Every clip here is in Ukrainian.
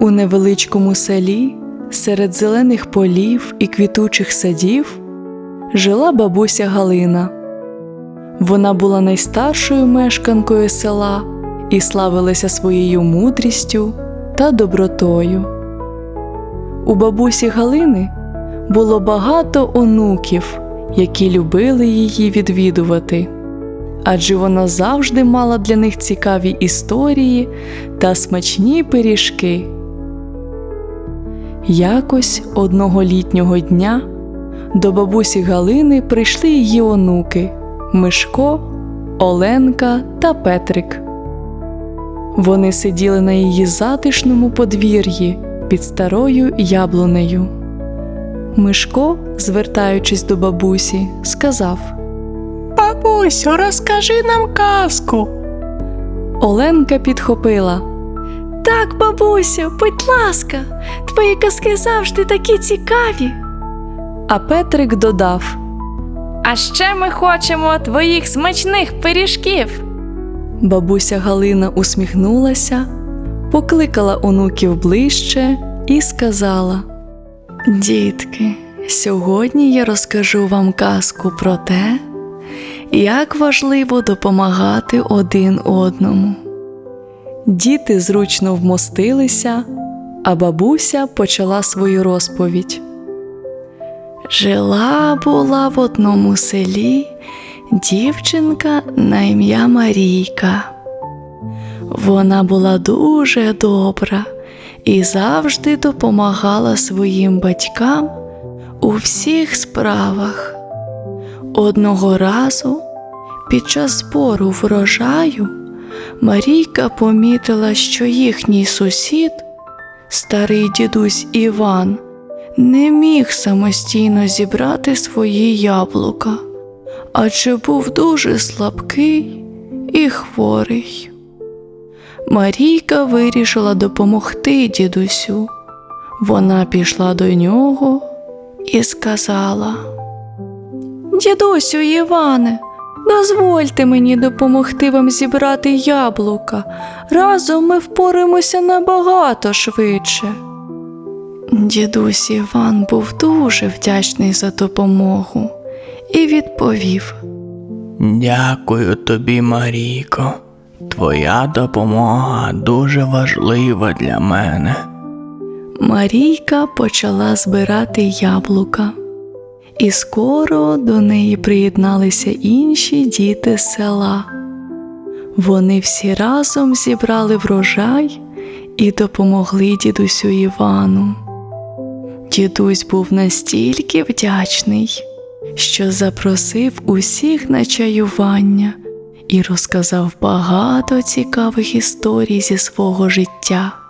У невеличкому селі, серед зелених полів і квітучих садів, жила бабуся Галина. Вона була найстаршою мешканкою села і славилася своєю мудрістю та добротою. У бабусі Галини було багато онуків, які любили її відвідувати, адже вона завжди мала для них цікаві історії та смачні пиріжки. Якось одного літнього дня до бабусі Галини прийшли її онуки Мишко, Оленка та Петрик. Вони сиділи на її затишному подвір'ї під старою яблунею. Мишко, звертаючись до бабусі, сказав Бабусю, розкажи нам казку. Оленка підхопила. Так, бабусю, будь ласка, твої казки завжди такі цікаві. А Петрик додав. А ще ми хочемо твоїх смачних пиріжків. Бабуся Галина усміхнулася, покликала онуків ближче і сказала: Дітки, сьогодні я розкажу вам казку про те, як важливо допомагати один одному. Діти зручно вмостилися, а бабуся почала свою розповідь. Жила була в одному селі дівчинка на ім'я Марійка. Вона була дуже добра і завжди допомагала своїм батькам у всіх справах. Одного разу під час збору врожаю Марійка помітила, що їхній сусід, старий дідусь Іван, не міг самостійно зібрати свої яблука, адже був дуже слабкий і хворий. Марійка вирішила допомогти дідусю. Вона пішла до нього і сказала: Дідусю Іване, дозвольте мені допомогти вам зібрати яблука. Разом ми впораємося набагато швидше. Дідусь Іван був дуже вдячний за допомогу і відповів: Дякую тобі, Марійко. Твоя допомога дуже важлива для мене. Марійка почала збирати яблука, і скоро до неї приєдналися інші діти села. Вони всі разом зібрали врожай і допомогли дідусю Івану. Дідусь був настільки вдячний, що запросив усіх на чаювання і розказав багато цікавих історій зі свого життя.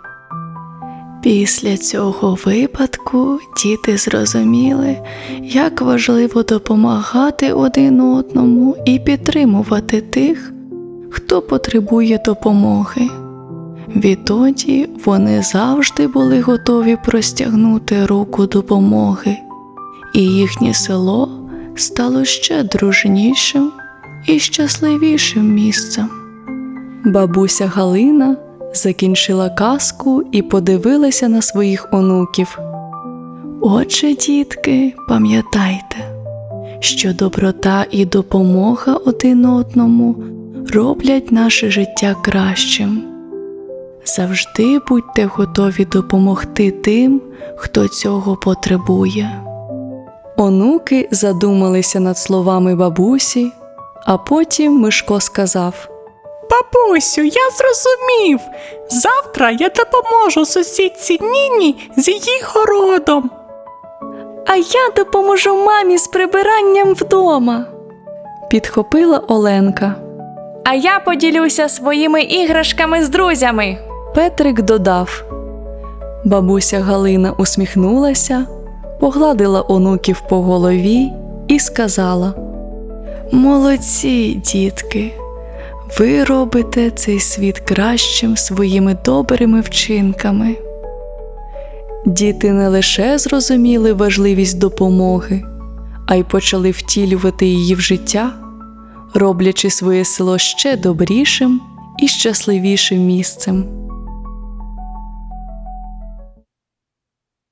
Після цього випадку діти зрозуміли, як важливо допомагати один одному і підтримувати тих, хто потребує допомоги. Відтоді вони завжди були готові простягнути руку допомоги, і їхнє село стало ще дружнішим і щасливішим місцем. Бабуся Галина закінчила казку і подивилася на своїх онуків. Отже, дітки, пам'ятайте, що доброта і допомога один одному роблять наше життя кращим. Завжди будьте готові допомогти тим, хто цього потребує. Онуки задумалися над словами бабусі, а потім Мишко сказав. Бабусю, я зрозумів. Завтра я допоможу сусідці Ніні з її городом. А я допоможу мамі з прибиранням вдома. Підхопила Оленка. А я поділюся своїми іграшками з друзями. Петрик додав. Бабуся Галина усміхнулася, погладила онуків по голові і сказала: Молодці, дітки, ви робите цей світ кращим своїми добрими вчинками. Діти не лише зрозуміли важливість допомоги, а й почали втілювати її в життя, роблячи своє село ще добрішим і щасливішим місцем.